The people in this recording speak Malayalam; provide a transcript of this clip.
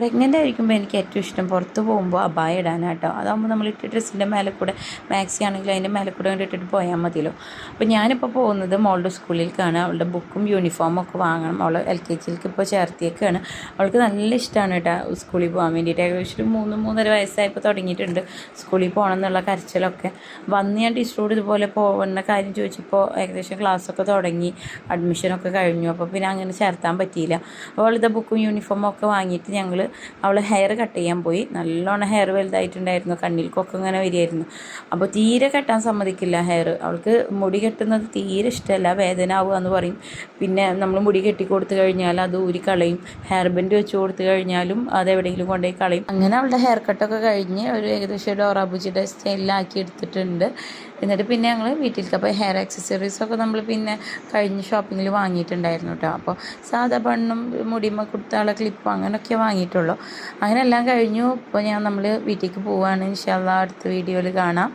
പ്രഗ്നന്റ് ആയിരിക്കുമ്പോൾ എനിക്ക് ഏറ്റവും ഇഷ്ടം പുറത്ത് പോകുമ്പോൾ അബായ ഇടാനാട്ടോ. അതാകുമ്പോൾ നമ്മൾ ഇട്ട് ഡ്രസ്സിന്റെ മേലെ കൂടെ മാക്സി ആണെങ്കിൽ അതിന്റെ മേലെ കൂടെ ഇട്ടിട്ട് പോയാൽ മതിയല്ലോ. അപ്പോൾ ഞാനിപ്പോൾ പോകുന്നത് മോളുടെ സ്കൂളിലേക്കാണ്. അവളുടെ ബുക്കും യൂണിഫോമും ഒക്കെ വാങ്ങണം. അവൾ എൽ കെ ജിയിലേക്ക് ഇപ്പോൾ ചേർത്തിയേക്കാണ്. അവൾക്ക് നല്ല ഇഷ്ടമാണ് കേട്ടോ സ്കൂളിൽ പോകാൻ വേണ്ടിയിട്ട്. ഏകദേശം ഒരു മൂന്ന് മൂന്നര വയസ്സായപ്പോൾ തുടങ്ങിയിട്ടുണ്ട് സ്കൂളിൽ പോകണം എന്നുള്ള കരച്ചിലൊക്കെ. വന്ന് ഞാൻ ടീച്ചറോട് ഇതുപോലെ പോകുന്ന കാര്യം ചോദിച്ചപ്പോൾ ഏകദേശം ക്ലാസ്സൊക്കെ തുടങ്ങി. അഡ്മിഷനൊക്കെ കഴിഞ്ഞു. അപ്പോൾ പിന്നെ അങ്ങനെ ചേർത്താൻ പറ്റിയില്ല. അപ്പോൾ അവളുടെ ബുക്കും യൂണിഫോമും ഒക്കെ വാങ്ങിയിട്ട് ഞങ്ങൾ അവൾ ഹെയർ കട്ട് ചെയ്യാൻ പോയി. നല്ലോണം ഹെയർ വലുതായിട്ടുണ്ടായിരുന്നു. കണ്ണിൽക്കൊക്കെ ഇങ്ങനെ വരികയായിരുന്നു. അപ്പോൾ തീരെ കെട്ടാൻ സമ്മതിക്കില്ല ഹെയർ അവൾക്ക് മുടി കെട്ടുന്നത് തീരെ ഇഷ്ടമല്ല. വേദന ആവുക എന്ന് പറയും. പിന്നെ നമ്മൾ മുടി കെട്ടി കൊടുത്തു കഴിഞ്ഞാൽ അത് ഊരി കളയും. ഹെയർ ബെൻഡ് വെച്ച് കൊടുത്തു കഴിഞ്ഞാലും അത് എവിടെയെങ്കിലും കൊണ്ടുപോയി കളയും. അങ്ങനെ അവളുടെ ഹെയർ കട്ടൊക്കെ കഴിഞ്ഞ് ഒരു ഏകദേശം ഒരു ഒറാബുജിയുടെ സ്റ്റൈലിലാക്കി എടുത്തിട്ടുണ്ട്. എന്നിട്ട് പിന്നെ ഞങ്ങൾ വീട്ടിലേക്ക്. അപ്പോൾ ഹെയർ ആക്സസറീസൊക്കെ നമ്മൾ പിന്നെ കഴിഞ്ഞ ഷോപ്പിങ്ങിൽ വാങ്ങിയിട്ടുണ്ടായിരുന്നു കേട്ടോ അപ്പോൾ സാധാ ബണ്ണും മുടിമ കുത്താളെ ക്ലിപ്പ് അങ്ങനെയൊക്കെ വാങ്ങിയിട്ടുള്ളൂ. അങ്ങനെ എല്ലാം കഴിഞ്ഞു. ഇപ്പോൾ ഞാൻ നമ്മൾ വീട്ടിലേക്ക് പോവുകയാണ് ഇൻഷാല്ല അടുത്ത വീഡിയോയിൽ കാണാം.